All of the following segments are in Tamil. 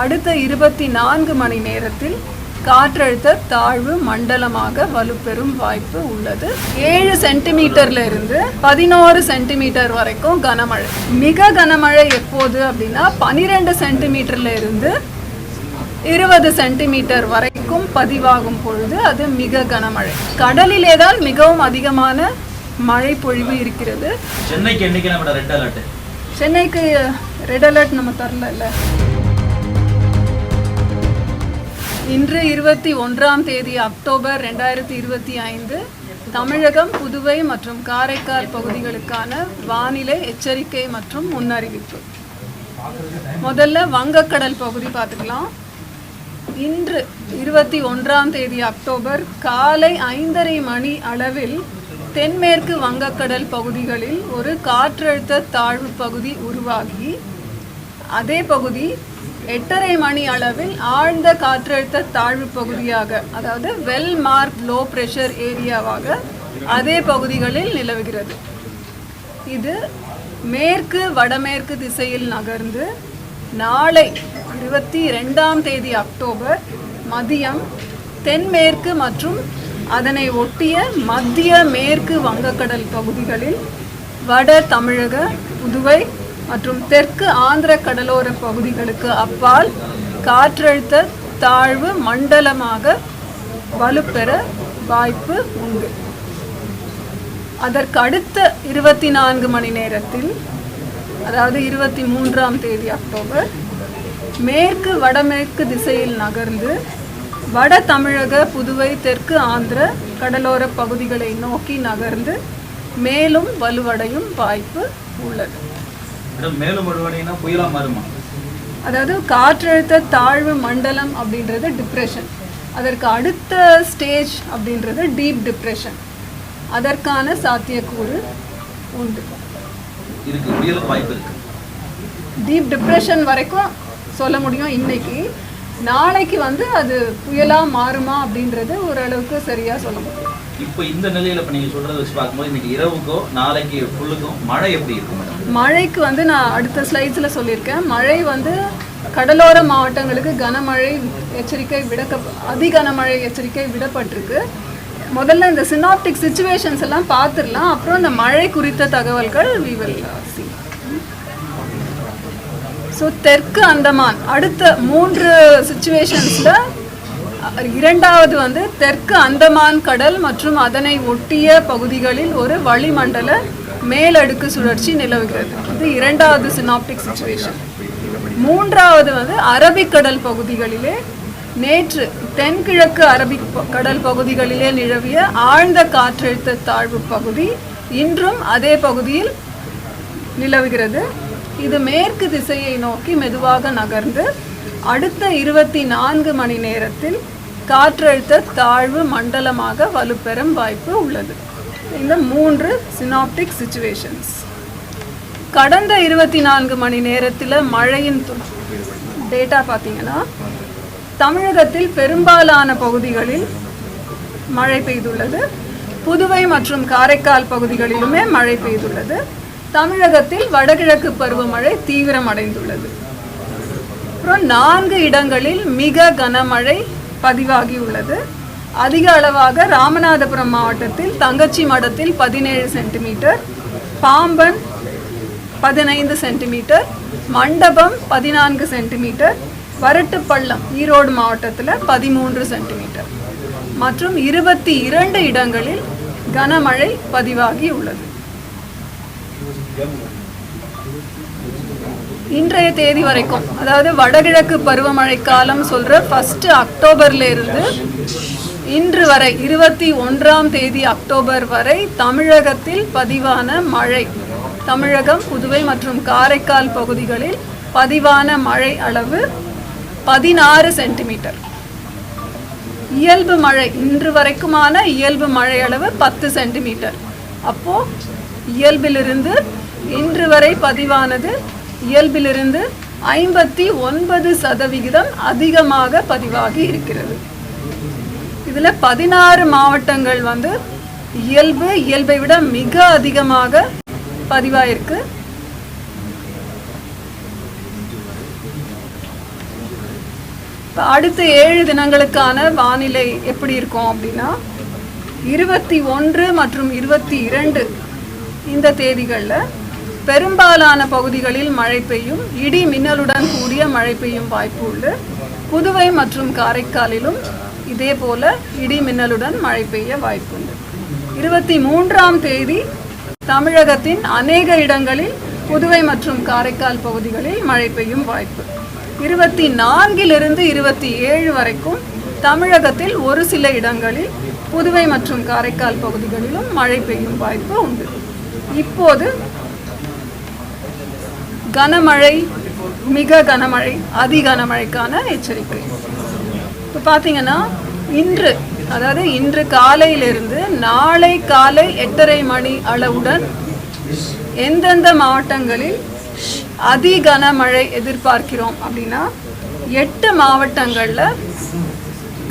அடுத்த இருபத்தி நான்கு மணி நேரத்தில் காற்றழுத்த தாழ்வு மண்டலமாக வலுப்பெறும் வாய்ப்பு உள்ளது. ஏழு சென்டிமீட்டர்ல இருந்து பதினோரு சென்டிமீட்டர் வரைக்கும் கனமழை. மிக கனமழை எப்போது அப்படின்னா பனிரெண்டு சென்டிமீட்டர்ல இருந்து இருபது சென்டிமீட்டர் வரைக்கும் பதிவாகும் பொழுது அது மிக கனமழை. கடலிலே தான் மிகவும் அதிகமான மழை பொழிவு இருக்கிறது. சென்னைக்கு சென்னைக்கு ரெட் அலர்ட் நம்ம தரல இன்று இருபத்தி ஒன்றாம் தேதி அக்டோபர் ரெண்டாயிரத்தி இருபத்தி ஐந்து தமிழகம் புதுவை மற்றும் காரைக்கால் பகுதிகளுக்கான வானிலை எச்சரிக்கை மற்றும் முன்னறிவிப்பு. முதல்ல வங்கக்கடல் பகுதி பார்த்துக்கலாம். இன்று இருபத்தி ஒன்றாம் தேதி அக்டோபர் காலை ஐந்தரை மணி அளவில் தென்மேற்கு வங்கக்கடல் பகுதிகளில் ஒரு காற்றழுத்த தாழ்வு பகுதி உருவாகி அதே பகுதி எட்டரை மணி அளவில் ஆழ்ந்த காற்றழுத்த தாழ்வு பகுதியாக அதாவது வெல் மார்க் லோ பிரஷர் ஏரியாவாக அதே பகுதிகளில் நிலவுகிறது. இது மேற்கு வடமேற்கு திசையில் நகர்ந்து நாளை இருபத்தி ரெண்டாம் தேதி அக்டோபர் மதியம் தென்மேற்கு மற்றும் அதனை ஒட்டிய மத்திய மேற்கு வங்கக்கடல் பகுதிகளில் வட தமிழக புதுவை மற்றும் தெற்கு ஆந்திர கடலோர பகுதிகளுக்கு அப்பால் காற்றழுத்த தாழ்வு மண்டலமாக வலுப்பெற வாய்ப்பு உண்டு. அதற்கு அடுத்த இருபத்தி நான்கு மணி நேரத்தில் அதாவது இருபத்தி மூன்றாம் தேதி அக்டோபர் மேற்கு வடமேற்கு திசையில் நகர்ந்து வட தமிழக புதுவை தெற்கு ஆந்திர கடலோர பகுதிகளை நோக்கி நகர்ந்து மேலும் வலுவடையும் வாய்ப்பு உள்ளது. மேலும் புயலா மாறுமா? அதாவது காற்றழுத்த தாழ்வு மண்டலம் அப்படின்றது டிப்ரெஷன் அதற்கு அடுத்த ஸ்டேஜ் அப்படின்றது டீப் டிப்ரெஷன் அதற்கான சாத்தியக்கூறு உண்டு. டீப் டிப்ரெஷன் வரைக்கும் சொல்ல முடியும். இன்னைக்கு நாளைக்கு வந்து அது புயலா மாறுமா அப்படின்றது ஓரளவுக்கு சரியா சொல்ல முடியும். இப்போ இந்த நிலையில இப்ப நீங்க சொல்றத வச்சு பார்க்கும்போது இன்னைக்கு இரவுக்கோ நாளைக்கு ஃபுல்லுக்கும் மழை எப்படி இருக்கும் மேடம்? மழைக்கு வந்து நான் அடுத்த ஸ்லைட்ஸில் சொல்லியிருக்கேன். மழை வந்து கடலோர மாவட்டங்களுக்கு கனமழை எச்சரிக்கை விடக்க அதி கனமழை எச்சரிக்கை விடப்பட்டிருக்கு. முதல்ல இந்த சினாப்டிக் சுச்சுவேஷன்ஸ் எல்லாம் பார்த்துடலாம். அப்புறம் இந்த மழை குறித்த தகவல்கள் we will uh, see. So தெற்கு அந்தமான் அடுத்த மூன்று சுச்சுவேஷன்ஸில் இரண்டாவது வந்து தெற்கு அந்தமான் கடல் மற்றும் அதனை ஒட்டிய பகுதிகளில் ஒரு வளிமண்டல மேலடுக்கு சுழற்சி நிலவுகிறது. இது இரண்டாவது சினாப்டிக் சுச்சுவேஷன் மூன்றாவது வந்து அரபிக்கடல் பகுதிகளிலே நேற்று தென்கிழக்கு அரபிக் கடல் பகுதிகளிலே நிலவிய ஆழ்ந்த காற்றழுத்த தாழ்வு பகுதி இன்றும் அதே பகுதியில் நிலவுகிறது. இது மேற்கு திசையை நோக்கி மெதுவாக நகர்ந்து அடுத்த இருபத்தி நான்கு மணி நேரத்தில் காற்றழுத்த தாழ்வு மண்டலமாக வலுப்பெறும் வாய்ப்பு உள்ளது. இந்த மூன்று சினாப்டிக் சுச்சுவேஷன்ஸ் கடந்த இருபத்தி நான்கு மணி நேரத்தில் மழையின் டேட்டா பார்த்தீங்கன்னா தமிழகத்தில் பெரும்பாலான பகுதிகளில் மழை பெய்துள்ளது. புதுவை மற்றும் காரைக்கால் பகுதிகளிலுமே மழை பெய்துள்ளது. தமிழகத்தில் வடகிழக்கு பருவமழை தீவிரமடைந்துள்ளது. அப்புறம் நான்கு இடங்களில் மிக கனமழை பதிவாகியுள்ளது. அதிக அளவாக ராமநாதபுரம் மாவட்டத்தில் தங்கச்சி மடத்தில் பதினேழு சென்டிமீட்டர் பாம்பன் பதினைந்து சென்டிமீட்டர் மண்டபம் பதினான்கு சென்டிமீட்டர் வரட்டுப்பள்ளம் ஈரோடு மாவட்டத்தில் பதிமூன்று சென்டிமீட்டர். மற்றும் இருபத்தி இரண்டு இடங்களில் கனமழை பதிவாகி உள்ளது. இன்றைய தேதி வரைக்கும் அதாவது வடகிழக்கு பருவமழை காலம் சொல்ற ஃபர்ஸ்ட் அக்டோபர்ல இருந்து இன்று வரை இருபத்தி ஒன்றாம் தேதி அக்டோபர் வரை தமிழகத்தில் பதிவான மழை தமிழகம் புதுவை மற்றும் காரைக்கால் பகுதிகளில் பதிவான மழை அளவு பதினாறு சென்டிமீட்டர். இயல்பு மழை இன்று வரைக்குமான இயல்பு மழை அளவு பத்து சென்டிமீட்டர். அப்போ இயல்பிலிருந்து இன்று வரை பதிவானது இயல்பிலிருந்து ஐம்பத்தி ஒன்பது சதவிகிதம் அதிகமாக பதிவாகி இருக்கிறது. இதில் பதினாறு மாவட்டங்கள் வந்து இயல்பு இயல்பை விட மிக அதிகமாக பதிவாயிருக்கு. இப்போ அடுத்த ஏழு தினங்களுக்கான வானிலை எப்படி இருக்கும் அப்படின்னா இருபத்தி ஒன்று மற்றும் இருபத்தி இரண்டு இந்த தேதிகளில் பெரும்பாலான பகுதிகளில் மழை பெய்யும் இடி மின்னலுடன் கூடிய மழை பெய்யும் வாய்ப்பு உண்டு. புதுவை மற்றும் காரைக்காலிலும் இதே போல இடி மின்னலுடன் மழை பெய்ய வாய்ப்புண்டு. இருபத்தி மூன்றாம் தேதி தமிழகத்தின் அநேக இடங்களில் புதுவை மற்றும் காரைக்கால் பகுதிகளில் மழை பெய்யும் வாய்ப்பு. இருபத்தி நான்கிலிருந்து இருபத்தி ஏழு வரைக்கும் தமிழகத்தில் ஒரு சில இடங்களில் புதுவை மற்றும் காரைக்கால் பகுதிகளிலும் மழை பெய்யும் வாய்ப்பு உண்டு. இப்போது கனமழை மிக கனமழை அதி கனமழைக்கான எச்சரிக்கை. இப்போ பார்த்தீங்கன்னா இன்று அதாவது இன்று காலையிலிருந்து நாளை காலை எட்டரை மணி அளவுடன் எந்தெந்த மாவட்டங்களில் அதி கனமழை எதிர்பார்க்கிறோம் அப்படின்னா எட்டு மாவட்டங்களில்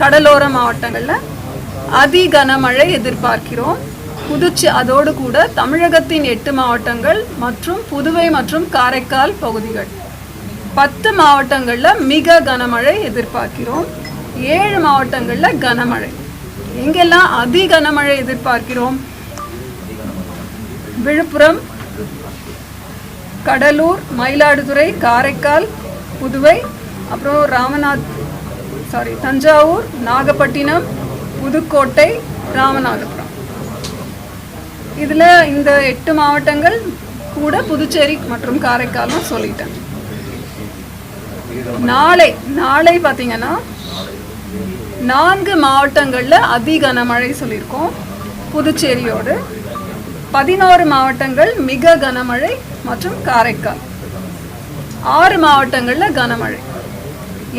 கடலோர மாவட்டங்களில் அதி கனமழை எதிர்பார்க்கிறோம். புதுச்சி அதோடு கூட தமிழகத்தின் எட்டு மாவட்டங்கள் மற்றும் புதுவை மற்றும் காரைக்கால் பகுதிகள். பத்து மாவட்டங்களில் மிக கனமழை எதிர்பார்க்கிறோம். ஏழு மாவட்டங்களில் கனமழை. எங்கெல்லாம் அதி கனமழை எதிர்பார்க்கிறோம்? விழுப்புரம் கடலூர் மயிலாடுதுறை காரைக்கால் புதுவை அப்புறம் ராமநாத் சாரி தஞ்சாவூர் நாகப்பட்டினம் புதுக்கோட்டை ராமநாதபுரம். இதில் இந்த எட்டு மாவட்டங்கள் கூட புதுச்சேரி மற்றும் காரைக்காலும் சொல்லிட்டேன். நாளை நாளை பார்த்தீங்கன்னா நான்கு மாவட்டங்களில் அதி கனமழை சொல்லியிருக்கோம். புதுச்சேரியோடு. பதினோரு மாவட்டங்கள் மிக கனமழை மற்றும் காரைக்கால். ஆறு மாவட்டங்களில் கனமழை.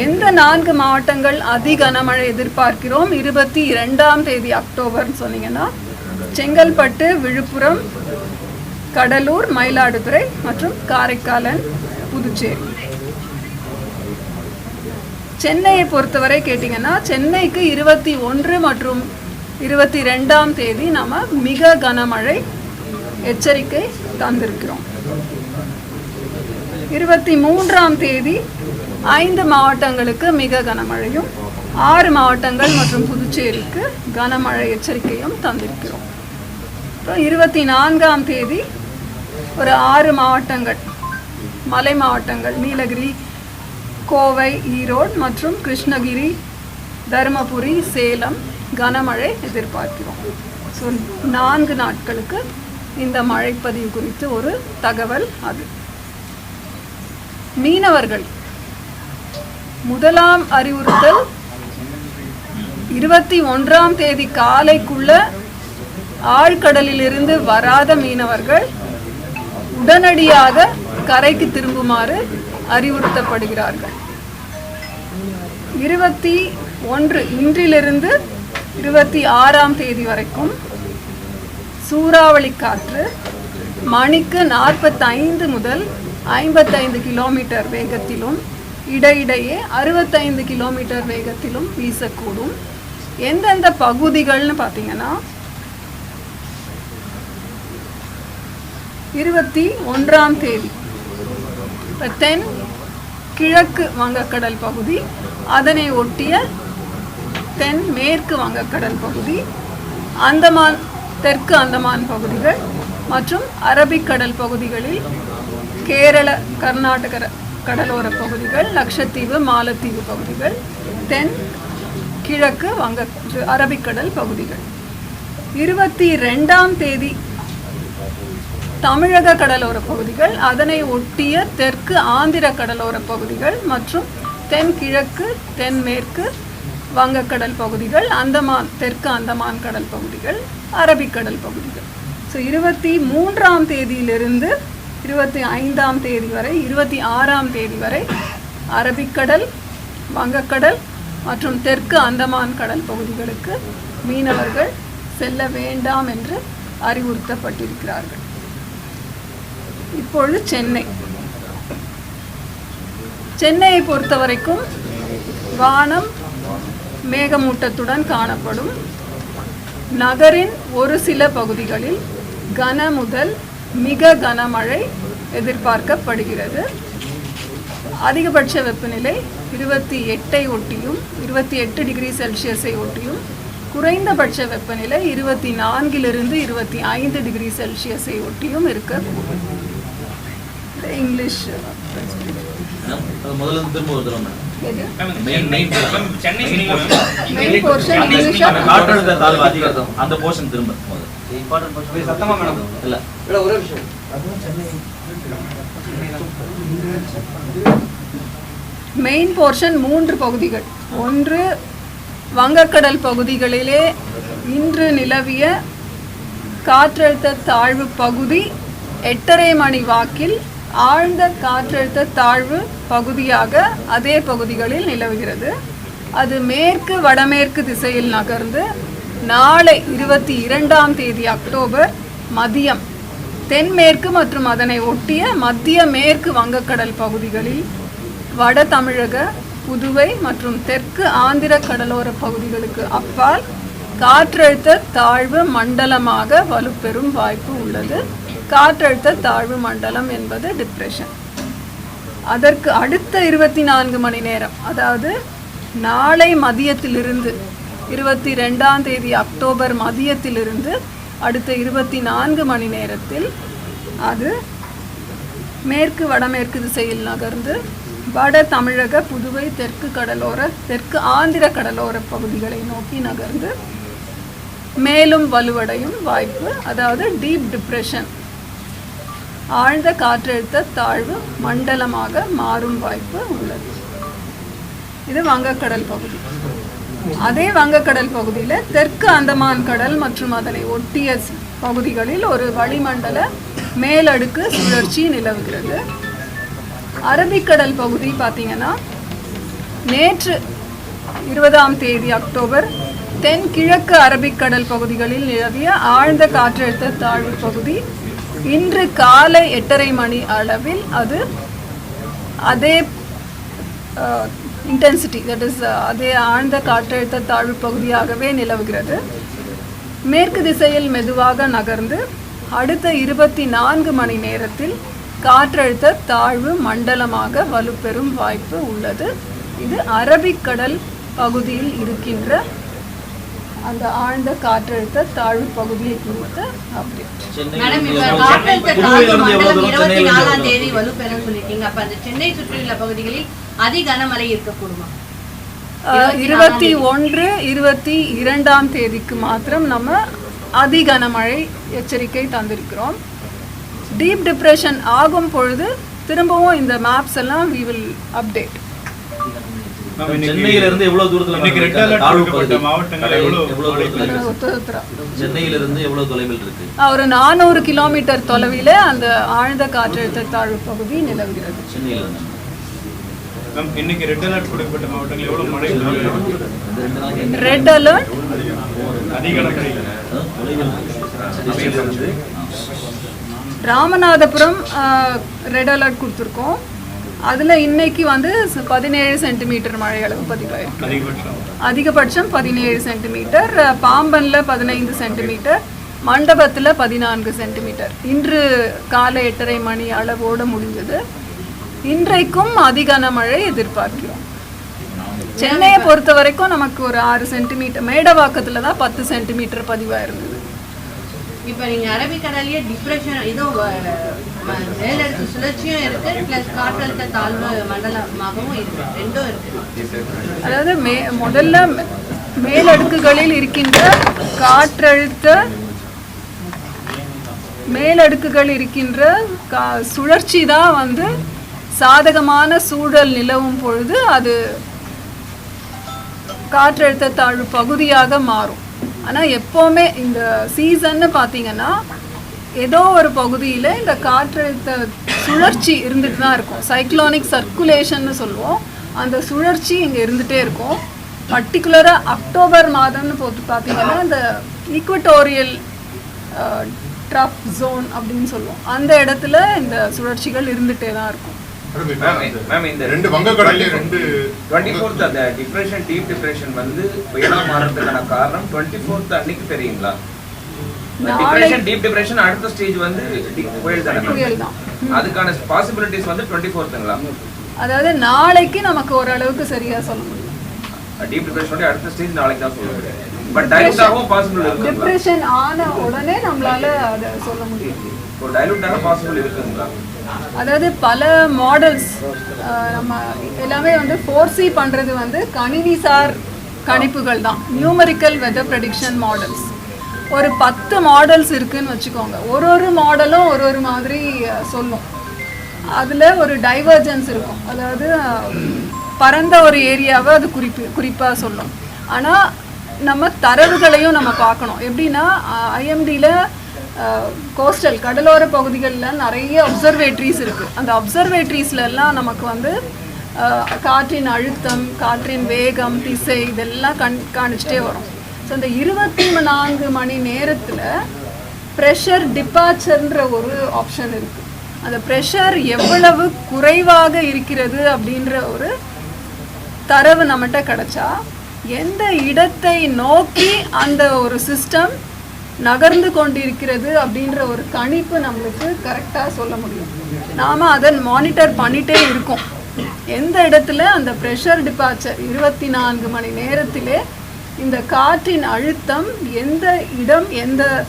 எந்த நான்கு மாவட்டங்கள் அதி கனமழை எதிர்பார்க்கிறோம்? இருபத்தி இரண்டாம் தேதி அக்டோபர்னு சொன்னீங்கன்னா செங்கல்பட்டு விழுப்புரம் கடலூர் மயிலாடுதுறை மற்றும் காரைக்காலன் புதுச்சேரி. சென்னையை பொறுத்தவரை கேட்டிங்கன்னா சென்னைக்கு இருபத்தி ஒன்று மற்றும் இருபத்தி ரெண்டாம் தேதி நம்ம மிக கனமழை எச்சரிக்கை தந்திருக்கிறோம். இருபத்தி மூன்றாம் தேதி ஐந்து மாவட்டங்களுக்கு மிக கனமழையும் ஆறு மாவட்டங்கள் மற்றும் புதுச்சேரிக்கு கனமழை எச்சரிக்கையும் தந்திருக்கிறோம். அப்புறம் இருபத்தி நான்காம் தேதி ஒரு ஆறு மாவட்டங்கள் மலை மாவட்டங்கள் நீலகிரி கோவை ஈரோடு மற்றும் கிருஷ்ணகிரி தருமபுரி சேலம் கனமழை எதிர்பார்க்கிறோம். ஸோ நான்கு நாட்களுக்கு இந்த மழைப்பதிவு குறித்து ஒரு தகவல் அது. மீனவர்கள் முதலாம் அறிவுறுத்தல் இருபத்தி ஒன்றாம் தேதி காலைக்குள்ள ஆழ்கடலிலிருந்து வராத மீனவர்கள் உடனடியாக கரைக்கு திரும்புமாறு அறிவுறுத்தப்படுகிறார்கள். இருபத்தி ஒன்று இன்றிலிருந்து இருபத்தி ஆறாம் தேதி வரைக்கும் சூறாவளி காற்று மணிக்கு நாற்பத்தைந்து முதல் ஐம்பத்தைந்து கிலோமீட்டர் வேகத்திலும் இடையிடையே அறுபத்தைந்து கிலோமீட்டர் வேகத்திலும் வீசக்கூடும். எந்தெந்த பகுதிகள்னு பார்த்தீங்கன்னா இருபத்தி ஒன்றாம் தேதி தென் கிழக்கு வங்கக்கடல் பகுதி அதனை ஒட்டிய தென் மேற்கு வங்கக்கடல் பகுதி அந்தமான் தெற்கு அந்தமான் பகுதிகள் மற்றும் அரபிக்கடல் பகுதிகளில் கேரள கர்நாடக கடலோர பகுதிகள் லட்சத்தீவு மாலத்தீவு பகுதிகள் தென் கிழக்கு வங்க அரபிக்கடல் பகுதிகள். இருபத்தி ரெண்டாம் தேதி தமிழக கடலோர பகுதிகள் அதனை ஒட்டிய தெற்கு ஆந்திர கடலோர பகுதிகள் மற்றும் தென்கிழக்கு தென்மேற்கு வங்கக்கடல் பகுதிகள் அந்தமான் தெற்கு அந்தமான் கடல் பகுதிகள் அரபிக்கடல் பகுதிகள். ஸோ இருபத்தி மூன்றாம் தேதியிலிருந்து இருபத்தி ஐந்தாம் தேதி வரை இருபத்தி ஆறாம் தேதி வரை அரபிக்கடல் வங்கக்கடல் மற்றும் தெற்கு அந்தமான் கடல் பகுதிகளுக்கு மீனவர்கள் செல்ல வேண்டாம் என்று அறிவுறுத்தப்பட்டிருக்கிறார்கள். இப்பொழுது சென்னை. சென்னையை பொறுத்த வரைக்கும் வானம் மேகமூட்டத்துடன் காணப்படும். நகரின் ஒரு சில பகுதிகளில் கன முதல் மிக கனமழை எதிர்பார்க்கப்படுகிறது. அதிகபட்ச வெப்பநிலை இருபத்தி எட்டை ஒட்டியும் இருபத்தி எட்டு டிகிரி செல்சியஸை ஒட்டியும் குறைந்தபட்ச வெப்பநிலை இருபத்தி நான்கிலிருந்து இருபத்தி ஐந்து டிகிரி செல்சியஸை ஒட்டியும் இருக்கக்கூடும். இங்கிலீஷ் முதல்ல திரும்ப ஒரு தடவை மேடம் அந்த போர்ஷன் திரும்ப. சத்தமா இல்ல. மெயின் போர்ஷன் மூன்று பகுதிகள். ஒன்று வங்கக்கடல் பகுதிகளிலே இன்று நிலவிய காற்றழுத்த தாழ்வு பகுதி எட்டரை மணி வாக்கில் ஆழ்ந்த காற்றழுத்த தாழ்வு பகுதியாக அதே பகுதிகளில் நிலவுகிறது. அது மேற்கு வடமேற்கு திசையில் நகர்ந்து நாளை இருபத்தி இரண்டாம் தேதி அக்டோபர் மதியம் தென்மேற்கு மற்றும் அதனை ஒட்டிய மத்திய மேற்கு வங்கக்கடல் பகுதிகளில் வட தமிழக புதுவை மற்றும் தெற்கு ஆந்திர கடலோர பகுதிகளுக்கு அப்பால் காற்றழுத்த தாழ்வு மண்டலமாக வலுப்பெறும் வாய்ப்பு உள்ளது. காற்றழுத்த தாழ்வு மண்டலம் என்பது டிப்ரெஷன் அதற்கு அடுத்த இருபத்தி நான்கு மணி நேரம் அதாவது நாளை மதியத்திலிருந்து இருபத்தி ரெண்டாம் தேதி அக்டோபர் மதியத்திலிருந்து அடுத்த இருபத்தி நான்கு மணி நேரத்தில் அது மேற்கு வடமேற்கு திசையில் நகர்ந்து வட தமிழக புதுவை தெற்கு கடலோர தெற்கு ஆந்திர கடலோர பகுதிகளை நோக்கி நகர்ந்து மேலும் வலுவடையும் வாய்ப்பு அதாவது டீப் டிப்ரெஷன் ஆழ்ந்த காற்றழுத்த தாழ்வு மண்டலமாக மாறும் வாய்ப்பு உள்ளது. இது வங்கக்கடல் பகுதி. அதே வங்கக்கடல் பகுதியில் தெற்கு அந்தமான் கடல் மற்றும் அதனை ஒட்டிய பகுதிகளில் ஒரு வளிமண்டல மேலடுக்கு சுழற்சி நிலவுகிறது. அரபிக்கடல் பகுதி பார்த்தீங்கன்னா நேற்று இருபதாம் தேதி அக்டோபர் தென்கிழக்கு அரபிக்கடல் பகுதிகளில் நிலவிய ஆழ்ந்த காற்றழுத்த தாழ்வு பகுதி இன்று காலை எட்டரை மணி அளவில் அது அதே இன்டென்சிட்டி தட் இஸ் அதே ஆழ்ந்த காற்றழுத்த தாழ்வு பகுதியாகவே நிலவுகிறது. மேற்கு திசையில் மெதுவாக நகர்ந்து அடுத்த இருபத்தி நான்கு மணி நேரத்தில் காற்றழுத்த தாழ்வு மண்டலமாக வலுப்பெறும் வாய்ப்பு உள்ளது. இது அரபிக்கடல் பகுதியில் இருக்கின்ற அந்த ஆழ்ந்த காற்றழுத்த தாழ்வு பகுதியை குறித்த அப்டேட் மேடம் இப்ப? காற்றழுத்த தாழ்வு மண்டலம் இருபத்தி நாலாம் தேதி வலுப்பெறும் சொல்லிருக்கீங்க அப்ப அந்த சென்னை சுற்றியுள்ள பகுதிகளில் அதி கனமழை இருக்கக்கூடுமா இருபத்தி ஒன்று இருபத்தி இரண்டாம் தேதிக்கு மாத்திரம் நம்ம அதி கனமழை எச்சரிக்கை தந்திருக்கிறோம். டீப் டிப்ரெஷன் ஆகும் பொழுது திரும்பவும் இந்த மேப்ஸ் எல்லாம் வி வில் அப்டேட் சென்னையில இருந்து எவ்வளவு தூரத்துல சென்னையில இருந்து எவ்வளவு தொலைவில் இருக்கு? ஒரு நானூறு கிலோமீட்டர் தொலைவில் அந்த ஆழ்ந்த காற்றழுத்த தாழ்வு பகுதி நிலவுகிறது. சென்னையில இருந்து இன்னைக்கு ரெட் அலர்ட் கொடுக்கப்பட்ட மாவட்டங்கள் எவ்வளவு? மழை? Red alert? அதிக. ராமநாதபுரம் ரெட் அலர்ட் கொடுத்துருக்கோம். அதில் இன்னைக்கு வந்து பதினேழு சென்டிமீட்டர் மழை அளவு பதிவாயிருக்கு. அதிகபட்சம். பதினேழு சென்டிமீட்டர் பாம்பன்ல பதினைந்து சென்டிமீட்டர் மண்டபத்தில் பதினான்கு சென்டிமீட்டர் இன்று காலை எட்டரை மணி அளவோடு முடிஞ்சது. இன்றைக்கும் அதிகன மழை எதிர்பார்க்கிறோம். சென்னையை பொறுத்த வரைக்கும் நமக்கு ஒரு ஆறு சென்டிமீட்டர் மேடவாக்கத்தில் தான் பத்து சென்டிமீட்டர் பதிவாக இருந்தது இப்போ நீங்க அரபிக்கடல்லயே டிப்ரெஷன் இதுவும் மேலடுக்கு சுழற்சியும் இருக்கு பிளஸ் காற்றழுத்த தாழ்வு மண்டலமாகவும் இருக்கு. ரெண்டும் இருக்கு. அதாவது மே முதல்ல மேலடுக்குகளில் இருக்கின்ற காற்றழுத்த மேலடுக்குகள் இருக்கின்ற கா சுழற்சி தான் வந்து சாதகமான சூழல் நிலவும் பொழுது அது காற்றழுத்த தாழ்வு பகுதியாக மாறும். ஆனால் எப்போவுமே இந்த சீசன்னு பார்த்தீங்கன்னா ஏதோ ஒரு பகுதியில் இந்த காற்றழுத்த சுழற்சி இருந்துட்டு தான் இருக்கும். சைக்ளோனிக் சர்க்குலேஷன்னு சொல்லுவோம். அந்த சுழற்சி இங்கே இருந்துகிட்டே இருக்கும். பர்டிகுலராக அக்டோபர் மாதம்னு போட்டு பார்த்தீங்கன்னா இந்த ஈக்குவட்டோரியல் ட்ரஃப் ஜோன் அப்படின்னு சொல்லுவோம். அந்த இடத்துல இந்த சுழற்சிகள் இருந்துகிட்டே தான் இருக்கும். மேம் இந்த ரெண்டு வங்கக்கடல்ல ரெண்டு டுவெண்ட்டி ஃபோர்த் அந்த டிப்ரெஷன் டீப் டிப்ரெஷன் வந்து புயலா மாறதுக்கான காரணம் டுவெண்ட்டி ஃபோர்த் அன்னைக்கு தெரியுங்களா? டிப்ரெஷன் டீப் டிப்ரெஷன் அடுத்த ஸ்டேஜ் வந்து புயல் தானே அதுக்கான பாசிபிலிட்டிஸ் வந்து டுவெண்ட்டி ஃபோர்த்துங்களா அதாவது நாளைக்கு நமக்கு ஓரளவுக்கு சரியா சொல்ல முடியும். டீப் டிப்ரெஷனோட அடுத்த ஸ்டேஜ் நாளைக்கு தான் சொல்ல முடியும். பட் பாசிபிள் இருக்குங்களா? டிப்ரெஷன் ஆன உடனே நம்மளால அதை சொல்ல முடியும். ஒரு டைலூட் ஆக பாசிபிள் இருக்குங்களா? அதாவது பல மாடல்ஸ் நம்ம எல்லாமே வந்து ஃபோர்சி பண்ணுறது வந்து கணினிசார் கணிப்புகள் தான். நியூமரிக்கல் வெதர் ப்ரெடிக்ஷன் மாடல்ஸ் ஒரு பத்து மாடல்ஸ் இருக்குன்னு வச்சுக்கோங்க. ஒரு ஒரு மாடலும் ஒரு ஒரு மாதிரி சொல்லும். அதில் ஒரு டைவர்ஜன்ஸ் இருக்கும். அதாவது பரந்த ஒரு ஏரியாவை அது குறிப்பு குறிப்பாக சொல்லும். ஆனால் நம்ம தரவுகளையும் நம்ம பார்க்கணும். எப்படின்னா ஐஎம்டியில் கோஸ்டல் கடலோர பகுதிகளில் நிறைய அப்சர்வேட்ரிஸ் இருக்குது அந்த அப்சர்வேட்ரீஸ்லெல்லாம் நமக்கு வந்து காற்றின் அழுத்தம் காற்றின் வேகம் திசை இதெல்லாம் கண் காணிச்சிட்டே வரும். ஸோ இந்த இருபத்தி நான்கு மணி நேரத்தில் ப்ரெஷர் டிபார்ச்சர்ன்ற ஒரு ஆப்ஷன் இருக்குது அந்த ப்ரெஷர் எவ்வளவு குறைவாக இருக்கிறது அப்படின்ற ஒரு தரவு நம்மகிட்ட கிடச்சா எந்த இடத்தை நோக்கி அந்த ஒரு சிஸ்டம் நகர்ந்து கொண்டிருக்கிறது அப்படின்ற ஒரு கணிப்பு நம்மளுக்கு கரெக்டாக சொல்ல முடியும். நாம் அதை மானிட்டர் பண்ணிட்டே இருக்கோம். எந்த இடத்துல? அந்த ப்ரெஷர் டிபார்ச்சர் இருபத்தி நான்கு மணி நேரத்திலே இந்த காற்றின் அழுத்தம் எந்த இடம் எந்த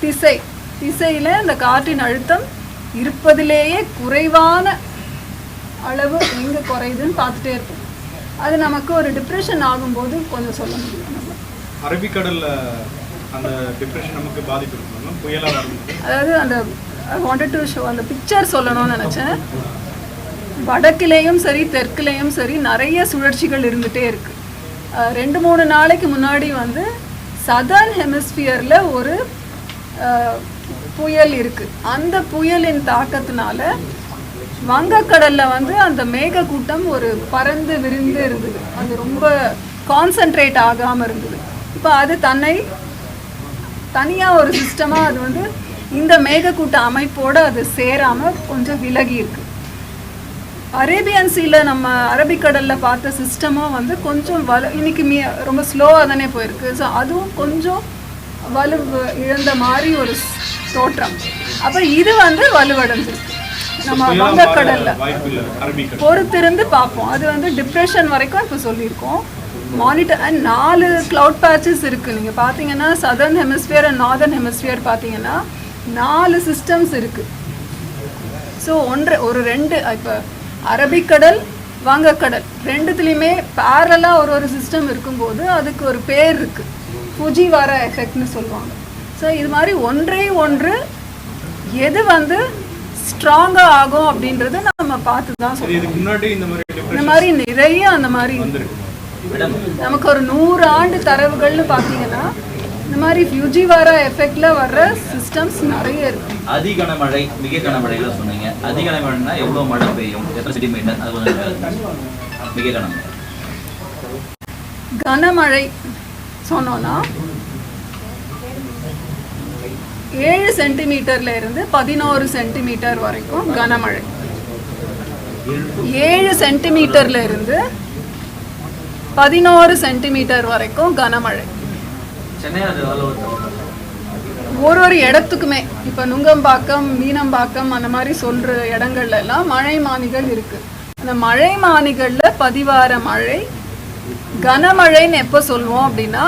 திசை? திசையில் அந்த காற்றின் அழுத்தம் இருப்பதிலேயே குறைவான அளவு எங்கே குறையுதுன்னு பார்த்துட்டே இருப்போம். அது நமக்கு ஒரு டிப்ரெஷன் ஆகும்போது கொஞ்சம் சொல்ல முடியும்? அரபிக்கடலில் அந்த டிப்ரெஷன் நமக்கு பாதிப்பு இருக்கும். புயலாக அதாவது அந்த வாண்டட் டு ஷோ அந்த பிக்சர் சொல்லணும்னு நினச்சேன். வடக்கிலேயும் சரி தெற்குலேயும் சரி நிறைய சுழற்சிகள் இருந்துகிட்டே இருக்கு. ரெண்டு மூணு நாளைக்கு முன்னாடி வந்து சதர்ன் ஹெமிஸ்பியரில் ஒரு அஹ், புயல் இருக்கு. அந்த புயலின் தாக்கத்தினால வங்கக்கடல்ல வந்து அந்த மேகக்கூட்டம் ஒரு பறந்து விரிந்து இருந்தது. அது ரொம்ப கான்சென்ட்ரேட் ஆகாமல் இருந்தது. இப்போ அது தன்னை தனியா ஒரு சிஸ்டமா அது வந்து இந்த மேகக்கூட்ட அமைப்போட அது சேராம கொஞ்சம் விலகி இருக்கு. அரேபியன் சீல நம்ம அரபிக்கடல்ல பார்த்த சிஸ்டமும் வந்து கொஞ்சம் வலு இன்னைக்கு மீ ரொம்ப ஸ்லோவாக தானே போயிருக்கு. ஸோ அதுவும் கொஞ்சம் வலு இழந்த மாதிரி ஒரு தோற்றம். அப்போ இது வந்து வலுவடைஞ்சிருக்கு. நம்ம வங்கக்கடல்ல. பொறுத்திருந்து பார்ப்போம். அது வந்து டிப்ரெஷன் வரைக்கும் இப்போ சொல்லியிருக்கோம். மானிட்டர் அண்ட் நாலு க்ளவுட் பேச்சஸ் இருக்குது நீங்கள் பார்த்தீங்கன்னா southern hemisphere and northern hemisphere பார்த்தீங்கன்னா நாலு சிஸ்டம்ஸ் இருக்குது ஸோ ஒன்று ஒரு ரெண்டு இப்போ அரபிக்கடல் வங்கக்கடல் ரெண்டுத்துலேயுமே பேரலாக ஒரு ஒரு சிஸ்டம் இருக்கும்போது அதுக்கு ஒரு பேர் இருக்குது ஃபுஜிவார எஃபெக்ட்னு சொல்லுவாங்க. ஸோ இது மாதிரி ஒன்றே ஒன்று எது வந்து ஸ்ட்ராங்காக ஆகும் அப்படின்றத நம்ம பார்த்து தான் முன்னாடி இந்த மாதிரி நிறைய அந்த மாதிரி நமக்கு ஒரு நூறு ஆண்டு தரவுகள்னு பார்த்தீங்கன்னா இந்த மாதிரி ஃபியூஜிவாரா எஃபெக்ட்ல வர்ற சிஸ்டம்ஸ் நிறைய இருக்கு. அதி கனமழை மிக கனமழைலாம் சொன்னீங்க. அதி கனமழைனா எவ்வளவு மழை பெய்யும்? எத்தனை சென்டிமீட்டர் அது கொஞ்சம். மிக கனமழை. கனமழை சொன்னோன்னா ஏழு சென்டிமீட்டர்ல இருந்து பதினோரு சென்டிமீட்டர் வரைக்கும் கனமழை. ஏழு சென்டிமீட்டர்ல இருந்து பதினோரு சென்டிமீட்டர் வரைக்கும் கனமழை. ஒரு ஒரு இடத்துக்குமே இப்போ நுங்கம்பாக்கம் மீனம்பாக்கம் அந்த மாதிரி சொல்கிற இடங்கள்ல எல்லாம் மழை மானிகள் இருக்கு. அந்த மழை மானிகள்ல பதிவார மழை கனமழைன்னு எப்போ சொல்லுவோம் அப்படின்னா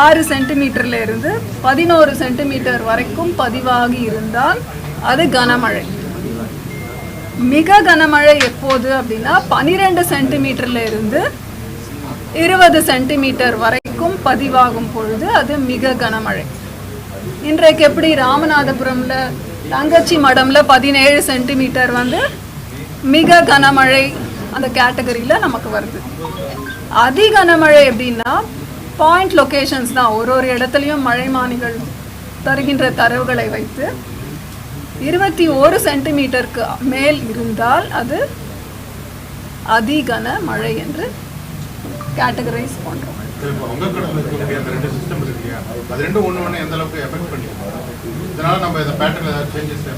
ஆறு சென்டிமீட்டர்ல இருந்து பதினோரு சென்டிமீட்டர் வரைக்கும் பதிவாகி இருந்தால் அது கனமழை. மிக கனமழை எப்போது அப்படின்னா பனிரெண்டு சென்டிமீட்டர்ல இருந்து இருபது சென்டிமீட்டர் வரைக்கும் பதிவாகும் பொழுது அது மிக கனமழை. இன்றைக்கு எப்படி ராமநாதபுரம்ல தங்கச்சி மடம்ல பதினேழு சென்டிமீட்டர் வந்து மிக கனமழை அந்த கேட்டகரியில் நமக்கு வருது. அதி கனமழை எப்படின்னா பாயிண்ட் லொகேஷன்ஸ் தான். ஒரு ஒரு இடத்துலையும் மழைமானிகள் தருகின்ற தரவுகளை வைத்து இருபத்தி ஒரு சென்டிமீட்டருக்கு மேல் இருந்தால் அது அதிகன மழை என்று கேட்டகரைஸ் பண்ணுறோம்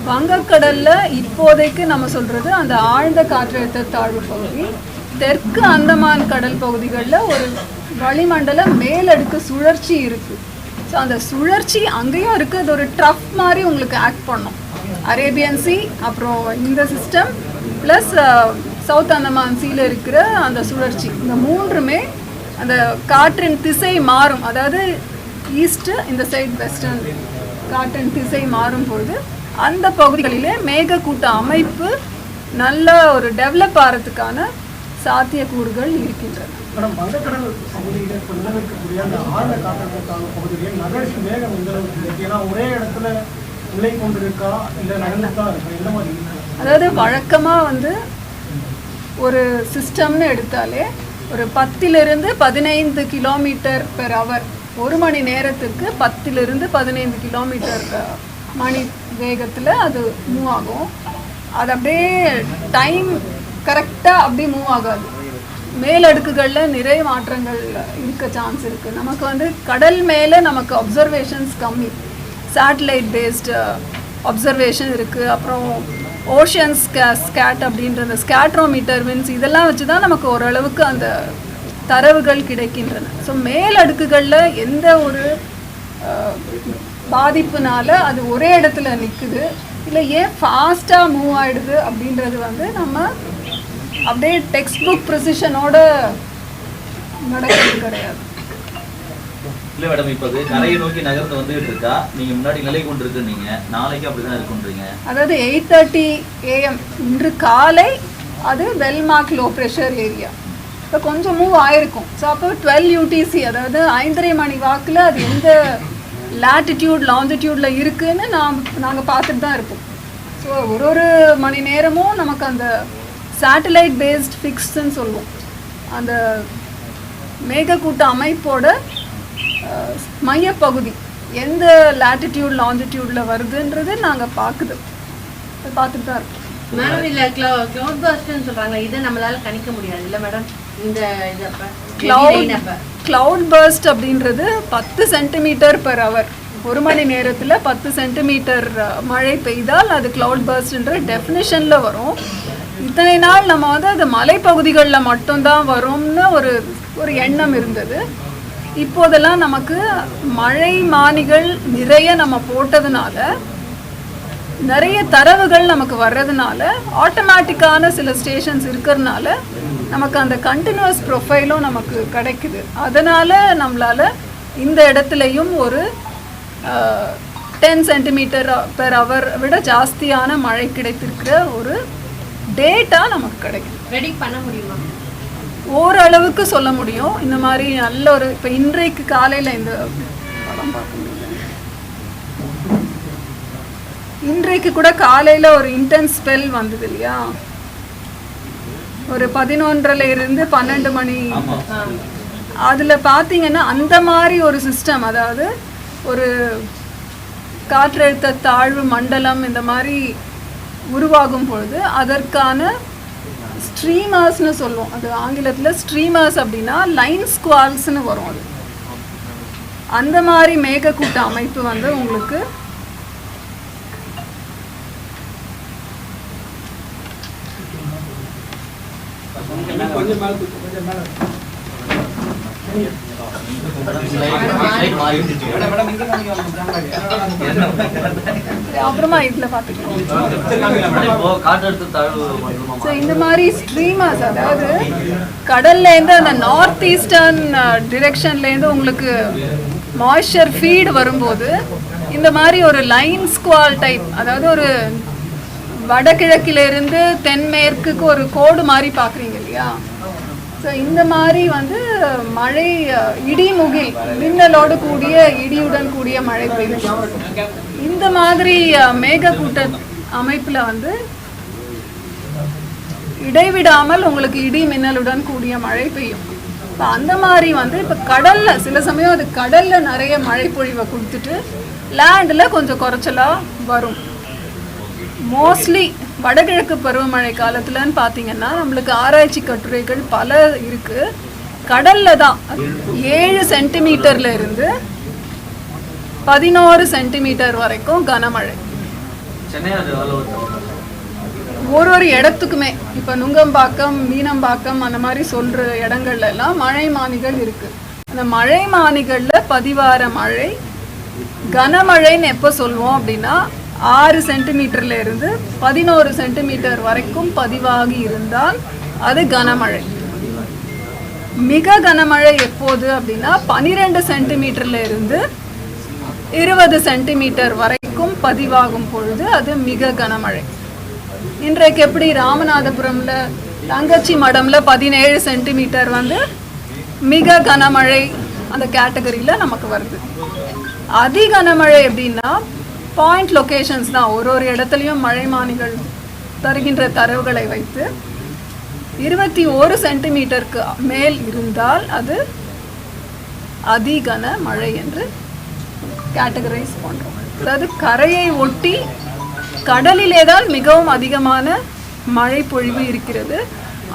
வங்கக்கடல்ல இப்போதைக்கு நம்ம சொல்றது அந்த ஆழ்ந்த காற்றழுத்த தாழ்வு பகுதி தெற்கு அந்தமான் கடல் பகுதிகளில் ஒரு வளிமண்டல மேலடுக்கு சுழற்சி இருக்கு. ஸோ அந்த சுழற்சி அங்கேயும் இருக்கு. அது ஒரு ட்ரஃப் மாதிரி உங்களுக்கு ஆக்ட் பண்ணும். அரேபியன் சி அப்புறம் இந்த சிஸ்டம் ப்ளஸ் சவுத் அந்தமான் சீல இருக்கிற அந்த சுழற்சி. இந்த மூன்றுமே அந்த காற்றின் திசை மாறும். அதாவது ஈஸ்ட் இந்த சைடு வெஸ்டர்ன். காற்றின் திசை மாறும் பொழுது அந்த பகுதிகளிலே மேகக்கூட்ட அமைப்பு நல்ல ஒரு டெவலப் ஆகிறதுக்கான சாத்தியக்கூறுகள் இருக்கின்றன. அதாவது வழக்கமாக வந்து ஒரு சிஸ்டம்னு எடுத்தாலே ஒரு பத்திலிருந்து பதினைந்து கிலோமீட்டர் பெர் ஹவர் ஒரு மணி நேரத்துக்கு பத்திலிருந்து பதினைந்து கிலோமீட்டர் மணி வேகத்தில் அது மூவ் ஆகும். அது அப்படியே டைம் கரெக்டாக அப்படியே மூவ் ஆகாது. மேலடுக்குகளில் நிறைய மாற்றங்கள் இருக்க சான்ஸ் இருக்குது நமக்கு வந்து கடல் மேலே நமக்கு அப்சர்வேஷன்ஸ் கம்மி. சேட்டலைட் பேஸ்டு அப்சர்வேஷன் இருக்குது அப்புறம் ஓஷன்ஸ் ஸ்கேட் அப்படின்ற அந்த ஸ்கேட்ரோமீட்டர் மீன்ஸ் இதெல்லாம் வச்சு தான் நமக்கு ஓரளவுக்கு அந்த தரவுகள் கிடைக்கின்றன. ஸோ மேல் அடுக்குகளில் எந்த ஒரு பாதிப்புனால அது ஒரே இடத்துல நிற்குது இல்லை ஏன் ஃபாஸ்ட்டாக மூவ் ஆகிடுது அப்படின்றது வந்து நம்ம அப்படியே டெக்ஸ்ட் புக் ப்ரிசிஷனோட நடக்கிறது கிடையாது. இல்லை மேடம் இப்ப அது கரையை நோக்கி நகர்ந்து வந்துகிட்டு இருக்கா நீங்கள் முன்னாடி நிலை கொண்டிருக்குன்னீங்க நாளைக்கு அப்படிதான் இருக்குன்றீங்க. அதாவது எயிட் தேர்ட்டி ஏஎம் இன்று காலை அது வெல்மார்க் லோ ப்ரெஷர் ஏரியா இப்போ கொஞ்சம் மூவ் ஆயிருக்கும். ஸோ அப்போ டுவெல் யூடிசி அதாவது ஐந்தரை மணி வாக்கில் அது எந்த லாட்டிடியூட் லாங்கிடியூடில் இருக்குதுன்னு நாம் நாங்கள் பார்த்துட்டு தான் இருப்போம். ஸோ ஒரு ஒரு மணி நேரமும் நமக்கு அந்த சேட்டலைட் பேஸ்ட் ஃபிக்ஸ்ன்னு சொல்லுவோம். அந்த மேகக்கூட்ட அமைப்போட மையப்பகுதி. எந்த லாட்டிடியூட் லாங்கிடியூடில் வருதுன்றது நாங்கள் பார்க்குது. அது பார்த்துட்டு தான் இருக்கோம். மேடம் இல்ல கிளவுட் பர்ஸ்ட்னு சொல்றாங்க. இதை நம்மளால கணிக்க முடியாது. இல்ல மேடம் இந்த கிளவுட் கிளவுட் பர்ஸ்ட் அப்படின்றது பத்து சென்டிமீட்டர் பெர் ஹவர் ஒரு மணி நேரத்தில் பத்து சென்டிமீட்டர் மழை பெய்தால் அது கிளவுட் பர்ஸ்ட்ன்ற டெஃபினிஷனில் வரும். இத்தனை நாள் நம்ம வந்து அது மலைப்பகுதிகளில் மட்டும்தான் வரும்னு ஒரு ஒரு எண்ணம் இருந்தது. இப்போதெல்லாம் நமக்கு மழை மானிகள் நிறைய நம்ம போட்டதுனால நிறைய தரவுகள் நமக்கு வர்றதுனால ஆட்டோமேட்டிக்கான சில ஸ்டேஷன்ஸ் இருக்கிறதுனால நமக்கு அந்த கண்டினியூஸ் ப்ரொஃபைலும் நமக்கு கிடைக்குது. அதனால நம்மளால இந்த இடத்துலையும் ஒரு டென் சென்டிமீட்டர் பெர் ஹவர் விட ஜாஸ்தியான மழை கிடைத்திருக்கிற ஒரு டேட்டா நமக்கு கிடைக்குது. ரெடி பண்ண முடியுமா? ஓரளவுக்கு சொல்ல முடியும். இந்த மாதிரி நல்ல ஒரு இப்போ இன்றைக்கு காலையில் இந்த படம் பார்க்க இன்றைக்கு கூட காலையில் ஒரு இன்டென்ஸ் ஸ்பெல் வந்தது இல்லையா? ஒரு பதினொன்றரை இருந்து பன்னெண்டு மணி. அதில் பார்த்தீங்கன்னா அந்த மாதிரி ஒரு சிஸ்டம் அதாவது ஒரு காற்றழுத்த தாழ்வு மண்டலம் இந்த மாதிரி உருவாகும் பொழுது அதற்கான ஸ்ட்ரீமர்ஸ்னு சொல்லுவோம் அது ஆங்கிலத்தில் ஸ்ட்ரீமர்ஸ் அப்படின்னா லைன் ஸ்குவால்ஸ்னு வரும் அது அந்த மாதிரி மேகக்கூட்ட அமைப்பு வந்து உங்களுக்கு Slide மாறிடுச்சு. அப்புறமா இதில் பார்த்துக்கலாம். ஸோ இந்த மாதிரி ஸ்ட்ரீமர்ஸ் அதாவது கடல்லேருந்து அந்த நார்த் ஈஸ்டர்ன் டிரெக்ஷன்லேருந்து உங்களுக்கு மாய்ஸ்சர் ஃபீடு வரும்போது இந்த மாதிரி ஒரு லைன் ஸ்குவால் டைப் அதாவது ஒரு வடகிழக்கிலிருந்து தென்மேற்குக்கு ஒரு கோடு மாதிரி பார்க்குறீங்க இல்லையா? ஸோ இந்த மாதிரி வந்து மழை இடிமுகில் மின்னலோடு கூடிய இடியுடன் கூடிய மழை பெய்யும் இந்த மாதிரி மேகக்கூட்ட அமைப்பில் வந்து இடைவிடாமல் உங்களுக்கு இடி மின்னலுடன் கூடிய மழை பெய்யும். இப்போ அந்த மாதிரி வந்து இப்போ கடல்ல சில சமயம் அது கடல்ல நிறைய மழை பொழிவை கொடுத்துட்டு லேண்டில் கொஞ்சம் குறைச்சலா வரும். மோஸ்ட்லி வடகிழக்கு பருவமழை காலத்துலன்னு பார்த்தீங்கன்னா நம்மளுக்கு ஆராய்ச்சி கட்டுரைகள் பல இருக்கு. கடல்ல தான். ஏழு சென்டிமீட்டர்ல இருந்து பதினோரு சென்டிமீட்டர் வரைக்கும் கனமழை. ஒரு ஒரு இடத்துக்குமே இப்போ நுங்கம்பாக்கம் மீனம்பாக்கம் அந்த மாதிரி சொல்கிற இடங்கள்ல எல்லாம் மழை மானிகள் இருக்கு. அந்த மழை மானிகள்ல பதிவார மழை கனமழைன்னு எப்போ சொல்லுவோம் அப்படின்னா ஆறு சென்டிமீட்டர்ல இருந்து பதினோரு சென்டிமீட்டர் வரைக்கும் பதிவாகி இருந்தால் அது கனமழை. மிக கனமழை எப்போது அப்படின்னா பனிரெண்டு சென்டிமீட்டர்ல இருந்து இருபது சென்டிமீட்டர் வரைக்கும் பதிவாகும் பொழுது அது மிக கனமழை. இன்றைக்கு எப்படி ராமநாதபுரம்ல தங்கச்சி மடம்ல பதினேழு சென்டிமீட்டர் வந்து மிக கனமழை அந்த கேட்டகரியில் நமக்கு வருது. அதி கனமழை எப்படின்னா பாயிண்ட் லொகேஷன்ஸ் தான். ஒரு ஒரு இடத்துலையும் மழைமானிகள் தருகின்ற தரவுகளை வைத்து இருபத்தி ஒரு சென்டிமீட்டருக்கு மேல் இருந்தால் அது அதிகன மழை என்று கேட்டகரைஸ் பண்றோம். அதாவது கரையை ஒட்டி கடலிலே தான் மிகவும் அதிகமான மழை பொழிவு இருக்கிறது.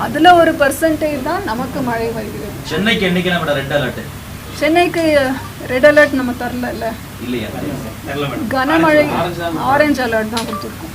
அதுல ஒரு பர்சன்டேஜ் தான் நமக்கு மழை வருகிறது. சென்னைக்கு சென்னைக்கு ரெட் அலர்ட் நம்ம தரல இல்லையா? கனமழை ஆரஞ்சு அலர்ட் தான் கொடுத்துருக்கோம்.